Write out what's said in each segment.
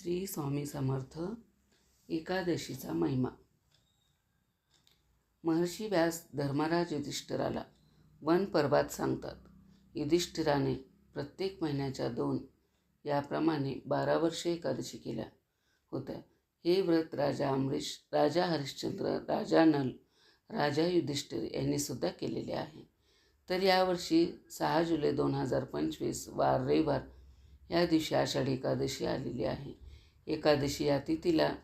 श्री स्वामी समर्थ एकादशीचा महिमा. महर्षी व्यास धर्मराज युधिष्ठिराला वन पर्वात सांगतात युधिष्ठिराने प्रत्येक महिन्याच्या दोन याप्रमाणे बारा वर्षे एकादशी केल्या होत्या. हे व्रत राजा अमरीश राजा हरिश्चंद्र राजा नल राजा युधिष्ठिर यांनी सुद्धा केलेले आहे. तर यावर्षी सहा जुलै दोन हजार पंचवीस वार रविवार या दिवशी आषाढी एकादशी आलेली आहे. एकादशी या तिथीला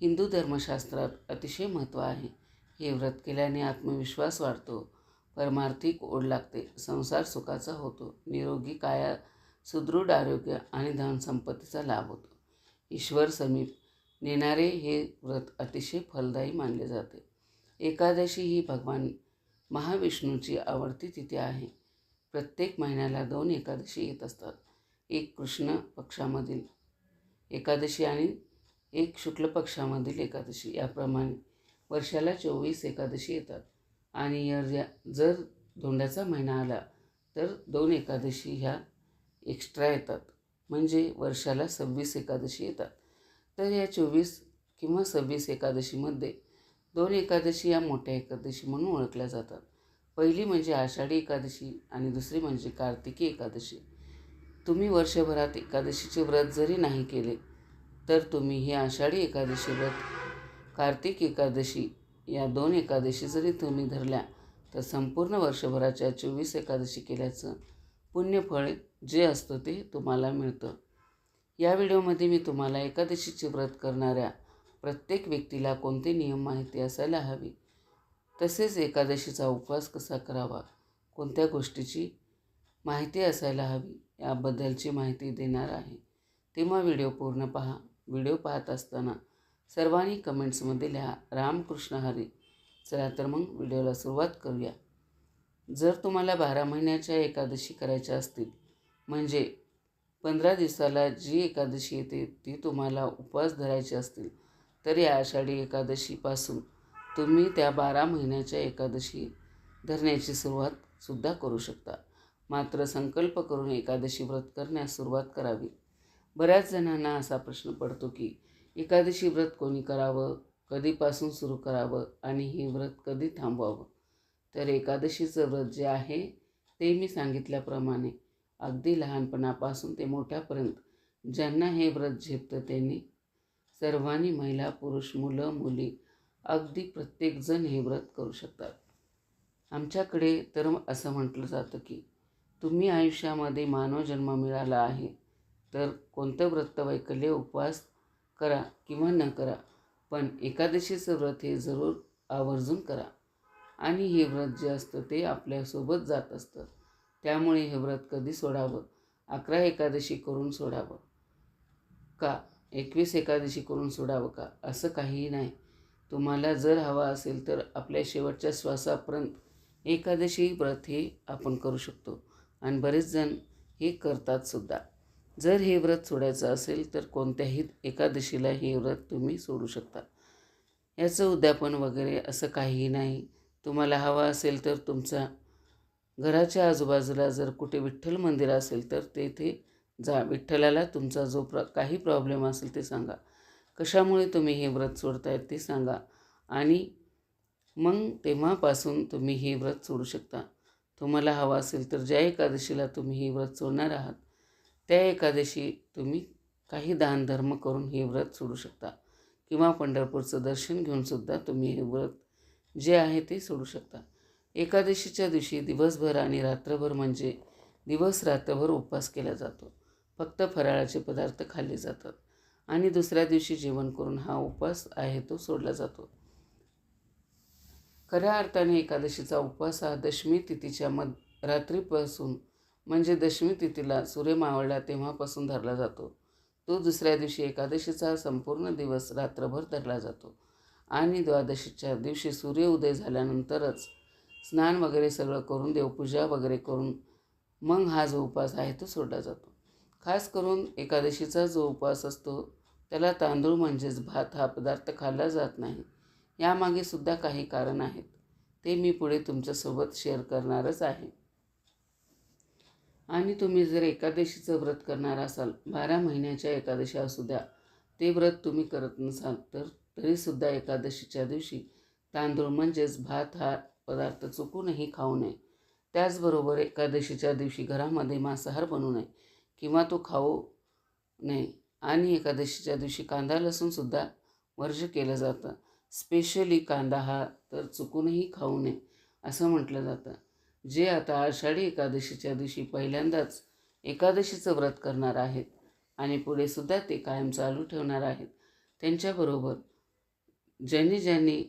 हिंदू धर्मशास्त्रात अतिशय महत्त्व आहे. हे व्रत केल्याने आत्मविश्वास वाढतो. परमार्थिक ओढ लागते. संसार सुखाचा होतो. निरोगी काया सुदृढ आरोग्य आणि धनसंपत्तीचा लाभ होतो. ईश्वर समीप नेणारे हे व्रत अतिशय फलदायी मानले जाते. एकादशी ही भगवान महाविष्णूची आवडती तिथी आहे. प्रत्येक महिन्याला दोन एकादशी येत असतात. एक कृष्ण पक्षामधील एकादशी आणि एक शुक्ल पक्षामधील एकादशी. याप्रमाणे वर्षाला चोवीस एकादशी येतात. आणि या जर धोंड्याचा महिना आला तर दोन एकादशी ह्या एक्स्ट्रा येतात. म्हणजे वर्षाला सव्वीस एकादशी येतात. तर या चोवीस किंवा सव्वीस एकादशीमध्ये दोन एकादशी या मोठ्या एकादशी म्हणून ओळखल्या जातात. पहिली म्हणजे आषाढी एकादशी आणि दुसरी म्हणजे कार्तिकी एकादशी. तुम्ही वर्षभरात एकादशीचे व्रत जरी नाही केले तर तुम्ही ही आषाढी एकादशी व्रत कार्तिक एकादशी या दोन एकादशी जरी तुम्ही धरल्या तर संपूर्ण वर्षभराच्या चोवीस एकादशी केल्याचं पुण्यफळ जे असतं ते तुम्हाला मिळतं. या व्हिडिओमध्ये मी तुम्हाला एकादशीचे व्रत करणाऱ्या प्रत्येक व्यक्तीला कोणते नियम माहिती असायला हवी तसेच एकादशीचा उपवास कसा करावा कोणत्या गोष्टीची माहिती असायला हवी याबद्दलची माहिती देणार आहे. तेव्हा व्हिडिओ पूर्ण पहा. व्हिडिओ पाहत असताना सर्वांनी कमेंट्समध्ये लिहा रामकृष्ण हरी. चला तर मग व्हिडिओला सुरुवात करूया. जर तुम्हाला बारा महिन्याच्या एकादशी करायच्या असतील म्हणजे पंधरा दिवसाला जी एकादशी येते ती तुम्हाला उपवास धरायची असतील तर या आषाढी एकादशीपासून तुम्ही त्या बारा महिन्याच्या एकादशी धरण्याची सुरुवातसुद्धा करू शकता. मात्र संकल्प करून एकादशी व्रत करण्यास सुरुवात करावी. बऱ्याच जणांना असा प्रश्न पडतो की एकादशी व्रत कोणी करावं? कधीपासून सुरू करावं? आणि हे व्रत कधी थांबवावं? तर एकादशीचं व्रत जे आहे ते मी सांगितल्याप्रमाणे अगदी लहानपणापासून ते मोठ्यापर्यंत ज्यांना हे व्रत झेपतं त्यांनी सर्वांनी महिला पुरुष मुलं मुली अगदी प्रत्येकजण हे व्रत करू शकतात. आमच्याकडे तर असं म्हटलं जातं की तुम्ही आयुष्यामध्ये मानव जन्म मिळाला आहे तर कोणतं व्रत वैकल्य उपवास करा किंवा न करा पण एकादशीचं व्रत हे जरूर आवर्जून करा. आणि हे व्रत जे असतं ते आपल्यासोबत जात असतं. त्यामुळे हे व्रत कधी सोडावं? अकरा एकादशी करून सोडावं? का एकवीस एकादशी करून सोडावं का? असं काहीही नाही. तुम्हाला जर हवा असेल तर आपल्या शेवटच्या श्वासापर्यंत एकादशी व्रत हे आपण करू शकतो. आणि बरेच जण हे करतात सुद्धा. जर हे व्रत सोडायचं असेल तर कोणत्याही एकादशीला हे व्रत तुम्ही सोडू शकता. याचं उद्यापन वगैरे असं काहीही नाही. तुम्हाला हवा असेल तर तुमचा घराच्या आजूबाजूला जर कुठे विठ्ठल मंदिर असेल तर तेथे जा. विठ्ठलाला तुमचा जो प्र काही प्रॉब्लेम असेल ते सांगा. कशामुळे तुम्ही हे व्रत सोडतायत ते सांगा. आणि मग तेव्हापासून तुम्ही हे व्रत सोडू शकता. तुम्हाला हवा असेल तर ज्या एकादशीला तुम्ही हे व्रत सोडणार आहात त्या एकादशी तुम्ही काही दानधर्म करून हे व्रत सोडू शकता. किंवा पंढरपूरचं दर्शन घेऊनसुद्धा तुम्ही हे व्रत जे आहे ते सोडू शकता. एकादशीच्या दिवशी दिवसभर आणि रात्रभर म्हणजे दिवस रात्रभर उपवास केला जातो. फक्त फराळाचे पदार्थ खाल्ले जातात. आणि दुसऱ्या दिवशी जेवण करून हा उपवास आहे तो सोडला जातो. खऱ्या अर्थाने एकादशीचा उपवास हा दशमी तिथीच्या मध रात्रीपासून म्हणजे दशमी तिथीला सूर्य मावळला तेव्हापासून धरला जातो. तो दुसऱ्या दिवशी एकादशीचा संपूर्ण दिवस रात्रभर धरला जातो. आणि द्वादशीच्या दिवशी सूर्य उदय झाल्यानंतरच स्नान वगैरे सगळं करून देवपूजा वगैरे करून मग हा जो उपवास आहे तो सोडला जातो. खास करून एकादशीचा जो उपवास असतो त्याला तांदूळ म्हणजेच भात हा पदार्थ खाल्ला जात नाही. यामागे सुद्धा काही कारण आहेत. ते मी पुढे तुमच्यासोबत शेअर करणारच आहे. आणि तुम्ही जर एकादशीचं व्रत करणार असाल बारा महिन्याच्या एकादशी असू द्या ते व्रत तुम्ही करत नसाल तर तरीसुद्धा एकादशीच्या दिवशी तांदूळ म्हणजेच भात हा पदार्थ चुकूनही खाऊ नये. त्याचबरोबर एकादशीच्या दिवशी घरामध्ये मांसाहार बनू नये किंवा तो खाऊ नये. आणि एकादशीच्या दिवशी कांदा लसूणसुद्धा वर्ज केलं जातं. स्पेशली कांदा हा तर चुकूनही खाऊ नये असं म्हटलं जातं. जे आता आषाढी एकादशीच्या दिवशी पहिल्यांदाच एकादशीचं व्रत करणार आहेत आणि पुढे सुद्धा ते कायम चालू ठेवणार आहेत त्यांच्याबरोबर ज्यांनी ज्यांनी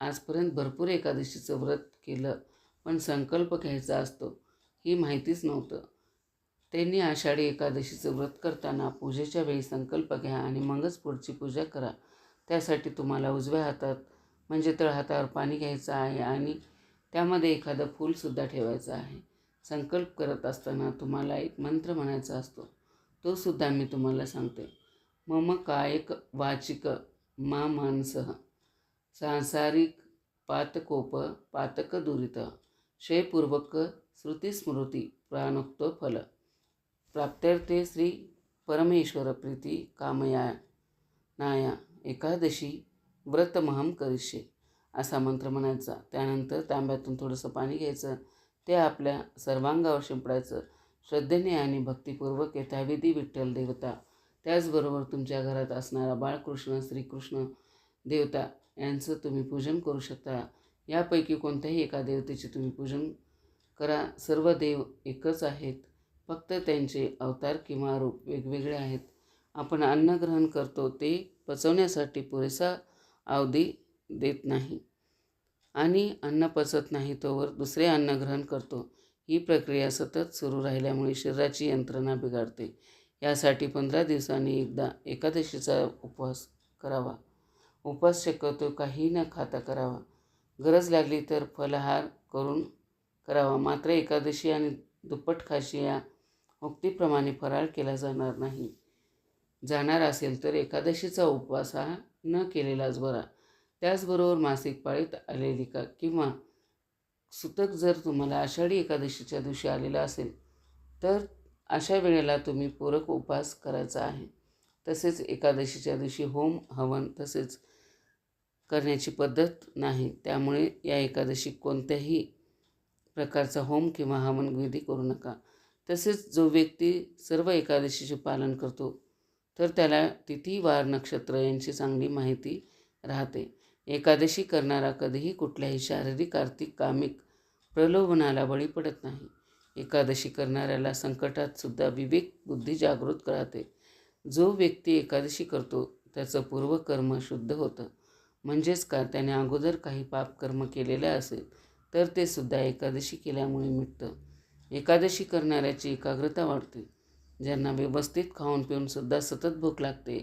आजपर्यंत भरपूर एकादशीचं व्रत केलं पण संकल्प घ्यायचा असतो ही माहितीच नव्हतं. त्यांनी आषाढी एकादशीचं व्रत करताना पूजेच्या वेळी संकल्प घ्या आणि मगच पुढची पूजा करा त्यासाठी तुम्हाला उजव्या हातात म्हणजे तळहातावर पाणी घ्यायचं आहे आणि त्यामध्ये एखादं फूलसुद्धा ठेवायचं आहे. संकल्प करत असताना तुम्हाला एक मंत्र म्हणायचा असतो. तो सुद्धा मी तुम्हाला सांगते. मम कायक वाचिक मा मानसः। सांसारिक पातकोप पातक दुरित। क्षयपूर्वक श्रुतिस्मृती प्राणोक्त फल। प्राप्त्यर्थे श्री परमेश्वर प्रीती कामया नाया। एकादशी व्रतमहम करिष्ये असा मंत्र म्हणायचा. त्यानंतर तांब्यातून थोडंसं पाणी घ्यायचं. ते आपल्या सर्वांगावर शिंपडायचं. श्रद्धेने आणि भक्तिपूर्वक यथाविधी विठ्ठल देवता. त्याचबरोबर तुमच्या घरात असणारा बाळकृष्ण श्रीकृष्ण देवता यांचं तुम्ही पूजन करू शकता. यापैकी कोणत्याही एका देवतेचे तुम्ही पूजन करा. सर्व देव एकच आहेत. फक्त त्यांचे अवतार किंवा रूप वेगवेगळे आहेत. आपण अन्न ग्रहण करतो ते पचवण्यासाठी पुरेसा अवधी देत नाही. आणि अन्न पचत नाही तोवर दुसरे अन्न ग्रहण करतो. ही प्रक्रिया सतत सुरू राहिल्यामुळे शरीराची यंत्रणा बिघडते. यासाठी पंधरा दिवसांनी एकदा एकादशीचा उपवास करावा. उपवास शक्यतो काही न खाता करावा. गरज लागली तर फलहार करून करावा. मात्र एकादशी आणि दुप्पट खाशी या उक्तीप्रमाणे फराळ केला जाणार नाही. जाणार असेल तर एकादशीचा उपवास हा न केलेलाच बरा. त्याचबरोबर मासिक पाळीत आलेली का किंवा सुतक जर तुम्हाला आषाढी एकादशीच्या दिवशी आलेला असेल तर अशा वेळेला तुम्ही पूरक उपवास करायचा आहे. तसेच एकादशीच्या दिवशी होम हवन तसेच करण्याची पद्धत नाही. त्यामुळे या एकादशी कोणत्याही प्रकारचा होम किंवा हवन विधी करू नका. तसेच जो व्यक्ती सर्व एकादशीचे पालन करतो तर त्याला तिथी वार नक्षत्र यांची चांगली माहिती राहते. एकादशी करणारा कधीही कुठल्याही शारीरिक आर्थिक कामिक प्रलोभनाला बळी पडत नाही. एकादशी करणाऱ्याला संकटात सुद्धा विवेक बुद्धी जागृत राहते. जो व्यक्ती एकादशी करतो त्याचं पूर्वकर्म शुद्ध होतं. म्हणजेच का त्याने अगोदर काही पापकर्म केलेले असेल तर ते सुद्धा एकादशी केल्यामुळे मिटतं. एकादशी करणाऱ्याची एकाग्रता वाढते. ज्यांना व्यवस्थित खाऊन पिऊन सुद्धा सतत भूक लागते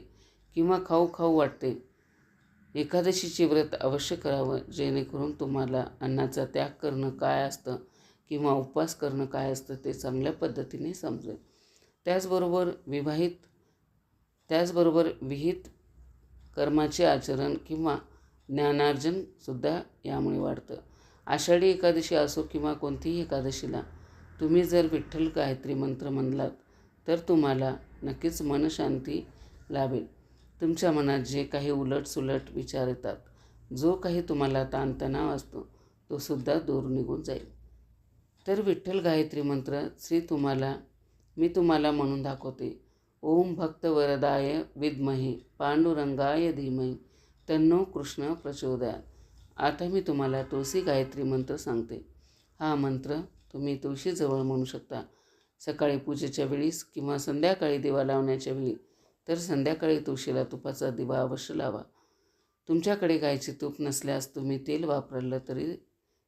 किंवा खाऊ खाऊ वाटते एकादशीचे व्रत अवश्य करावं जेणेकरून तुम्हाला अन्नाचा त्याग करणं काय असतं किंवा उपवास करणं काय असतं ते चांगल्या पद्धतीने समजेल. त्याचबरोबर विवाहित त्याचबरोबर विहित कर्माचे आचरण किंवा ज्ञानार्जनसुद्धा यामुळे वाढतं. आषाढी एकादशी असो किंवा कोणतीही एकादशीला तुम्ही जर विठ्ठल गायत्री मंत्र म्हणलात तर तुम्हाला नक्कीच मनशांती लाभेल. तुमच्या मनात जे काही उलटसुलट विचार येतात जो काही तुम्हाला ताणतणाव असतो तो सुद्धा दूर निघून जाईल. तर विठ्ठल गायत्री मंत्र श्री तुम्हाला मी तुम्हाला म्हणून दाखवते. ओम भक्त वरदाय विद्महे पांडुरंगाय धीमही तन्नो कृष्ण प्रचोदयात आता मी तुम्हाला तुळशी गायत्री मंत्र सांगते. हा मंत्र तुम्ही तुळशीजवळ म्हणू शकता. सकाळी पूजेच्या वेळीस किंवा संध्याकाळी दिवा लावण्याच्या वेळी तर संध्याकाळी तुळशीला तुपाचा दिवा अवश्य लावा. तुमच्याकडे गायचे तूप नसल्यास तुम्ही तेल वापरलं तरी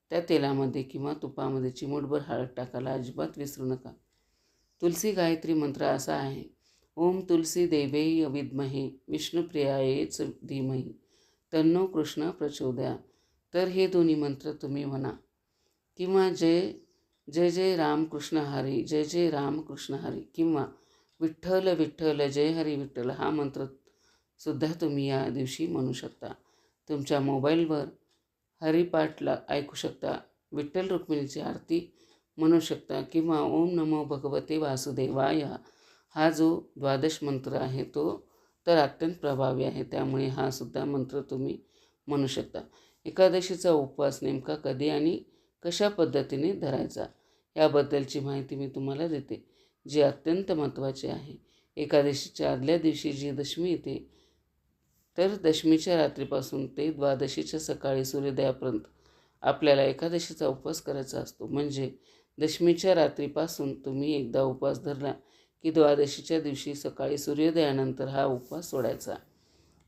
त्या तेलामध्ये किंवा तुपामध्ये चिमूटभर हळद टाकायला अजिबात विसरू नका. तुलसी गायत्री मंत्र असा आहे ओम तुलसी देवेय विद्महे विष्णुप्रियायेच धीमही तन्नो कृष्ण प्रचोदया. तर हे दोन्ही मंत्र तुम्ही म्हणा. किंवा जय जय जय रामकृष्ण हरी जय जय रामकृष्ण हरी किंवा विठ्ठल विठ्ठल जय हरी विठ्ठल हा मंत्र सुद्धा तुम्ही या दिवशी म्हणू शकता. तुमच्या मोबाईलवर हरिपाठला ऐकू शकता विठ्ठल रुक्मिणीची आरती म्हणू शकता किंवा ओम नमो भगवते वासुदेवाय हा जो द्वादश मंत्र आहे तो तर अत्यंत प्रभावी आहे त्यामुळे हा सुद्धा मंत्र तुम्ही म्हणू शकता. एकादशीचा उपवास नेमका कधी आणि कशा पद्धतीने धरायचा? याबद्दलची माहिती मी तुम्हाला देते जी अत्यंत महत्त्वाची आहे. एकादशीच्या आदल्या दिवशी जी दशमी येते तर दशमीच्या रात्रीपासून ते द्वादशीच्या सकाळी सूर्योदयापर्यंत आपल्याला एकादशीचा उपवास करायचा असतो. म्हणजे दशमीच्या रात्रीपासून तुम्ही एकदा उपवास धरला की द्वादशीच्या दिवशी सकाळी सूर्योदयानंतर हा उपवास सोडायचा.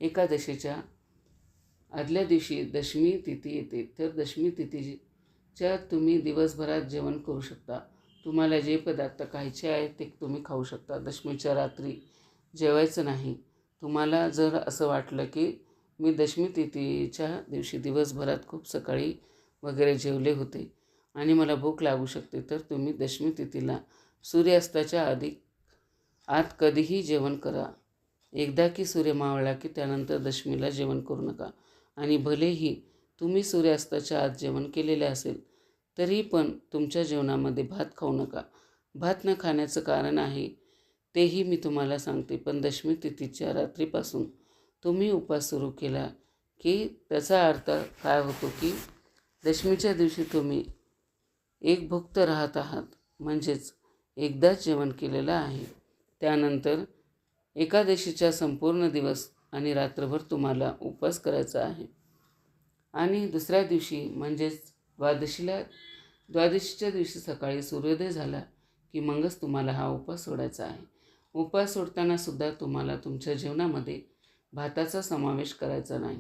एकादशीच्या आदल्या दिवशी दशमी तिथी येते तर दशमी तिथी ज्यात तुम्ही दिवसभरात जेवण करू शकता. तुम्हाला जे पदार्थ खायचे आहेत ते तुम्ही खाऊ शकता. दशमीच्या रात्री जेवायचं नाही. तुम्हाला जर असं वाटलं की मी दशमी तिथीच्या दिवशी दिवसभरात खूप सकाळी वगैरे जेवले होते आणि मला भूक लागू शकते तर तुम्ही दशमी तिथीला सूर्यास्ताच्या आधी आत कधीही जेवण करा. एकदा की सूर्य मावळला की त्यानंतर दशमीला जेवण करू नका. आणि भलेही तुम्ही सूर्यास्ताच्या आत जेवण केलेले असेल तरी पण तुमच्या जेवणामध्ये भात खाऊ नका. भात न खाण्याचं कारण आहे तेही मी तुम्हाला सांगते. पण दशमी तिथीच्या रात्रीपासून तुम्ही उपास सुरू केला की त्याचा अर्थ काय होतो की दशमीच्या दिवशी तुम्ही एक भुक्त राहत आहात म्हणजेच एकदाच जेवण केलेलं आहे. त्यानंतर एकादशीच्या संपूर्ण दिवस आणि रात्रभर तुम्हाला उपवास करायचा आहे. आणि दुसऱ्या दिवशी म्हणजेच द्वादशीला द्वादशीच्या दिवशी सकाळी सूर्योदय झाला की मगच तुम्हाला हा उपवास सोडायचा आहे. उपवास सोडताना सुद्धा तुम्हाला तुमच्या जेवणामध्ये भाताचा समावेश करायचा नाही.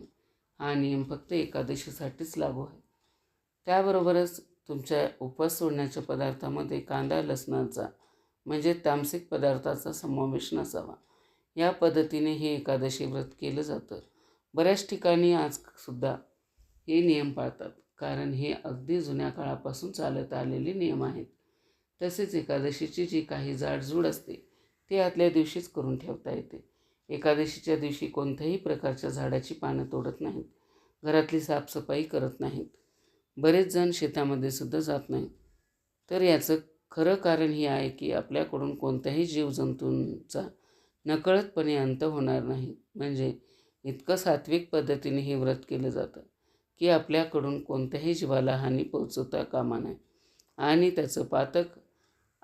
हा नियम फक्त एकादशीसाठीच लागू आहे. त्याबरोबरच तुमच्या उपवास सोडण्याच्या पदार्थामध्ये कांदा लसणाचा म्हणजे तामसिक पदार्थाचा समावेश नसावा. या पद्धतीने हे एकादशी व्रत केलं जातं. बऱ्याच ठिकाणी आजसुद्धा हे नियम पाळतात. कारण हे अगदी जुन्या काळापासून चालत आलेले नियम आहेत. तसेच एकादशीची जी काही जाडजूड असते ती आतल्या दिवशीच करून ठेवता येते. एकादशीच्या दिवशी कोणत्याही प्रकारच्या झाडाची पानं तोडत नाहीत. घरातली साफसफाई करत नाहीत. बरेच जण शेतामध्ये सुद्धा जात नाहीत. तर याचं खरं कारण हे आहे की आपल्याकडून कोणत्याही जीवजंतूंचा नकळतपणे अंत होणार नाही. म्हणजे इतकं सात्विक पद्धतीने हे व्रत केलं जातं. की आपल्याकडून कोणत्याही जीवाला हानी पोहोचवता कामा नये. आणि त्याचं पातक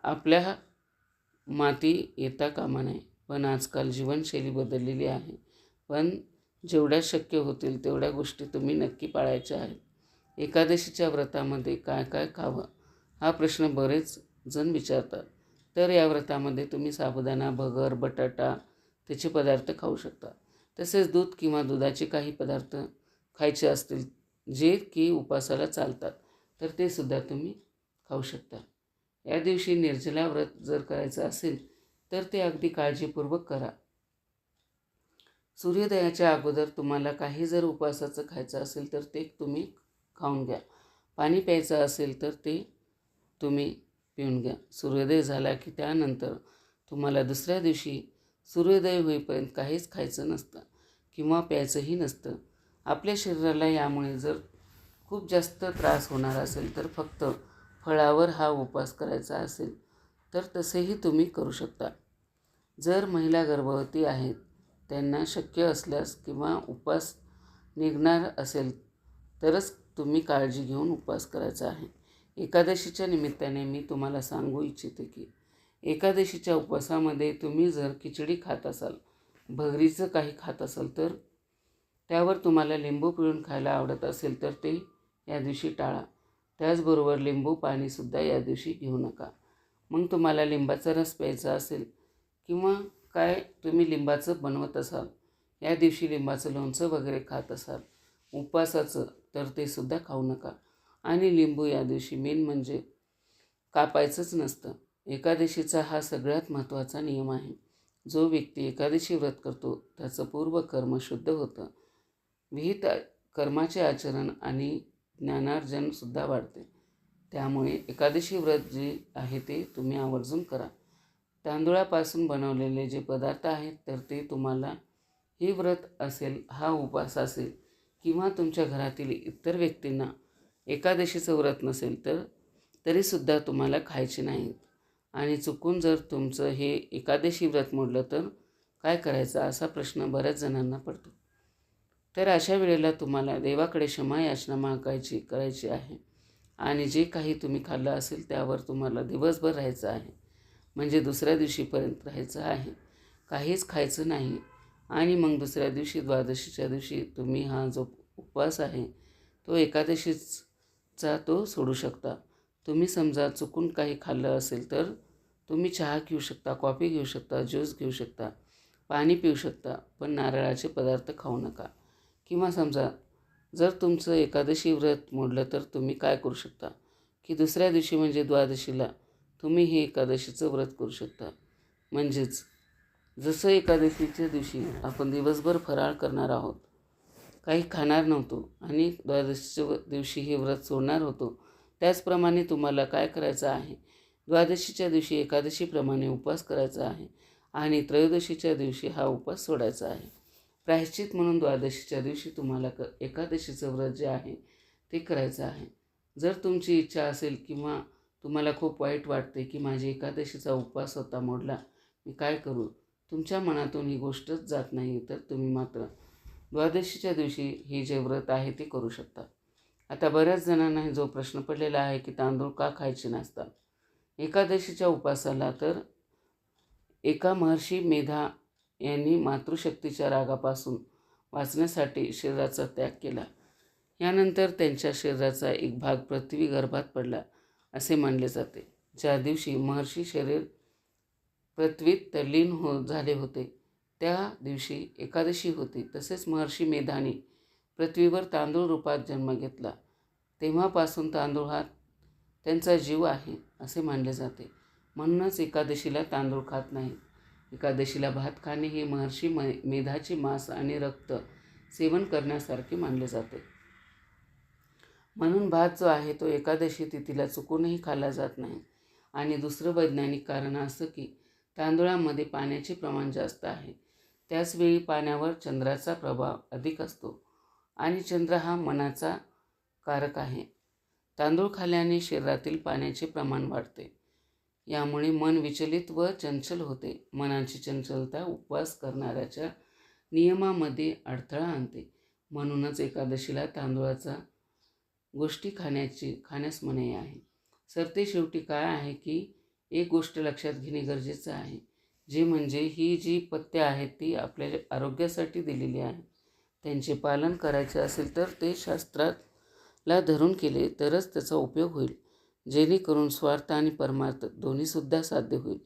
आपल्या माती येता कामा नये. पण आजकाल जीवनशैली बदललेली आहे. पण जेवढ्या शक्य होतील तेवढ्या गोष्टी तुम्ही नक्की पाळायच्या आहेत. एकादशीच्या व्रतामध्ये काय काय खावं? हा प्रश्न बरेच जण विचारतात. तर या व्रतामध्ये तुम्ही साबुदाणा भगर बटाटा त्याचे पदार्थ खाऊ शकता. तसेच दूध किंवा दुधाचे काही पदार्थ खायचे असतील जे की उपासाला चालतात तर ते सुद्धा तुम्ही खाऊ शकता. या दिवशी निर्जला व्रत जर करायचं असेल तर ते अगदी काळजीपूर्वक करा. सूर्योदयाच्या अगोदर तुम्हाला काही जर उपवासाचं खायचं असेल तर ते तुम्ही खाऊन घ्या. पाणी प्यायचं असेल तर ते तुम्ही पिऊन घ्या. सूर्योदय झाला की त्यानंतर तुम्हाला दुसऱ्या दिवशी सूर्योदय होईपर्यंत काहीच खायचं नसतं किंवा प्यायचंही नसतं. आपल्या शरीराला यामुळे जर खूप जास्त त्रास होणार असेल तर फक्त फळावर हा उपवास करायचा असेल तर तसेही तुम्ही करू शकता. जर महिला गर्भवती आहेत त्यांना शक्य असल्यास किंवा उपवास निघणार असेल तरच तुम्ही काळजी घेऊन उपवास करायचा आहे. एकादशीच्या निमित्ताने मी तुम्हाला सांगू इच्छिते की एकादशीच्या उपवासामध्ये तुम्ही जर खिचडी खात असाल भगरीचं काही खात असाल तर त्यावर तुम्हाला लिंबू पिळून खायला आवडत असेल तर ते या दिवशी टाळा. त्याचबरोबर लिंबू पाणीसुद्धा या दिवशी घेऊ नका. मग तुम्हाला लिंबाचा रस प्यायचा असेल किंवा काय तुम्ही लिंबाचं बनवत असाल या दिवशी लिंबाचं लोणचं वगैरे खात असाल उपवासाचं तर ते सुद्धा खाऊ नका. आणि लिंबू या दिवशी मेन म्हणजे कापायचंच नसतं. एकादशीचा हा सगळ्यात महत्त्वाचा नियम आहे. जो व्यक्ती एकादशी व्रत करतो त्याचं पूर्व कर्म शुद्ध होतं. विहित कर्माचे आचरण आणि ज्ञानार्जनसुद्धा वाढते. त्यामुळे एकादशी व्रत जे आहे ते तुम्ही आवर्जून करा. तांदुळापासून बनवलेले जे पदार्थ आहेत तर ते तुम्हाला हे व्रत असेल हा उपवास असेल किंवा तुमच्या घरातील इतर व्यक्तींना एकादशीचं व्रत नसेल तर तरीसुद्धा तुम्हाला खायचे नाहीत. आणि चुकून जर तुमचं हे एकादशी व्रत मोडलं तर काय करायचं असा प्रश्न बऱ्याच जणांना पडतो. तर अशा वेळेला तुम्हाला देवाकडे क्षमा याचना मागायची करायची आहे. आणि जे काही तुम्ही खाल्लं असेल त्यावर तुम्हाला दिवसभर राहायचं आहे. म्हणजे दुसऱ्या दिवशीपर्यंत राहायचं आहे. काहीच खायचं नाही. आणि मग दुसऱ्या दिवशी द्वादशीच्या दिवशी तुम्ही हा जो उपवास आहे तो एकादशीचा तो सोडू शकता. तुम्ही समजा चुकून काही खाल्लं असेल तर तुम्ही चहा घेऊ शकता कॉफी घेऊ शकता ज्यूस घेऊ शकता पाणी पिऊ शकता पण नारळाचे पदार्थ खाऊ नका. किंवा समजा जर तुमचं एकादशी व्रत मोडलं तर तुम्ही काय करू शकता? की दुसऱ्या दिवशी म्हणजे द्वादशीला तुम्ही हे एकादशीचं व्रत करू शकता. म्हणजेच जसं एकादशीच्या दिवशी आपण दिवसभर फराळ करणार आहोत काही खाणार नव्हतो आणि द्वादशीच्या दिवशी हे व्रत सोडणार होतो त्याचप्रमाणे तुम्हाला काय करायचं आहे? द्वादशीच्या दिवशी एकादशीप्रमाणे उपवास करायचा आहे आणि त्रयोदशीच्या दिवशी हा उपवास सोडायचा आहे. प्रायश्चित म्हणून द्वादशीच्या दिवशी तुम्हाला क एकादशीचं व्रत जे आहे ते करायचं आहे. जर तुमची इच्छा असेल किंवा तुम्हाला खूप वाईट वाटते की माझी एकादशीचा उपवास होता मोडला मी काय करू? तुमच्या मनातून ही गोष्टच जात नाही तर तुम्ही मात्र द्वादशीच्या दिवशी हे जे व्रत आहे ते करू शकता. आता बऱ्याच जणांना जो प्रश्न पडलेला आहे की तांदूळ का खायचे नसतात? एकादशीच्या उपासाला तर एका महर्षी मेधा यांनी मातृशक्तीच्या रागापासून वाचण्यासाठी शरीराचा त्याग केला. यानंतर त्यांच्या शरीराचा एक भाग पृथ्वी गर्भात पडला असे मानले जाते. ज्या दिवशी महर्षी शरीर पृथ्वीत तल्लीन हो झाले होते त्या दिवशी एकादशी होती. तसेच महर्षी मेधाने पृथ्वीवर तांदूळ रूपात जन्म घेतला. तेव्हापासून तांदूळ हा त्यांचा जीव आहे असे मानले जाते. म्हणूनच एकादशीला तांदूळ खात नाही. एकादशीला भात खाणे हे महर्षी म मेधाचे मांस आणि रक्त सेवन करण्यासारखे मानले जाते. म्हणून भात जो आहे तो एकादशी तिथीला चुकूनही खाल्ला जात नाही. आणि दुसरं वैज्ञानिक कारण असं की तांदूळामध्ये पाण्याचे प्रमाण जास्त आहे. त्याचवेळी पाण्यावर चंद्राचा प्रभाव अधिक असतो. आणि चंद्र हा मनाचा कारक आहे. तांदूळ खाल्ल्याने शरीरातील पाण्याचे प्रमाण वाढते. यामुळे मन विचलित व चंचल होते. मनाची चंचलता उपवास करणाऱ्याच्या नियमामध्ये अडथळा आणते. म्हणूनच एकादशीला तांदूळाचा गोष्टी खाण्याची खाण्यास मनाई आहे. सरते शेवटी काय आहे की एक गोष्ट लक्षात घेणे गरजेचं आहे. जे म्हणजे ही जी पथ्य आहेत ती आपल्या आरोग्यासाठी दिलेली आहे त्यांचे पालन करायचे असेल तर ते शास्त्राला धरून केले तरच त्याचा उपयोग होईल. जेणेकरून स्वार्थ आणि परमार्थ दोन्हीसुद्धा साध्य होईल.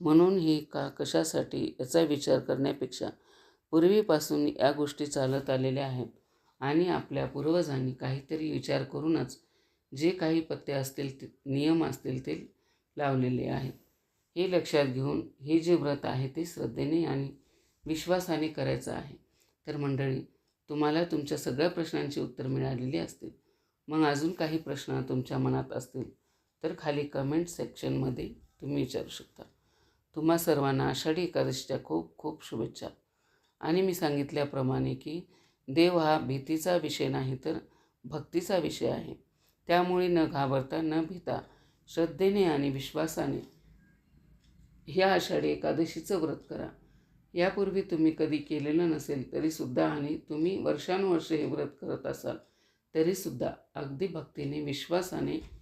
म्हणून हे का कशासाठी याचा विचार करण्यापेक्षा पूर्वीपासून या गोष्टी चालत आलेल्या आहेत आणि आपल्या पूर्वजांनी काहीतरी विचार करूनच जे काही पत्ते असतील ते नियम असतील ते लावलेले आहेत. हे लक्षात घेऊन हे जे व्रत आहे ते श्रद्धेने आणि विश्वासाने करायचं आहे. तर मंडळी तुम्हाला तुमच्या सगळ्या प्रश्नांची उत्तर मिळालेली असतील. मग अजून काही प्रश्न तुमच्या मनात असतील. तर खाली कमेंट सेक्शनमध्ये तुम्ही विचारू शकता. तुम्हा सर्वांना आषाढी एकादशीच्या खूप खूप शुभेच्छा. आणि मी सांगितल्याप्रमाणे की देव हा भीतीचा विषय नाही तर भक्तीचा विषय आहे. त्यामुळे न घाबरता न भीता श्रद्धेने आणि विश्वासाने ह्या आषाढी एकादशीचं व्रत करा. यापूर्वी तुम्ही कधी केलेलं नसेल तरीसुद्धा आणि तुम्ही वर्षानुवर्षे हे व्रत करत असाल तरीसुद्धा अगदी भक्तीने विश्वासाने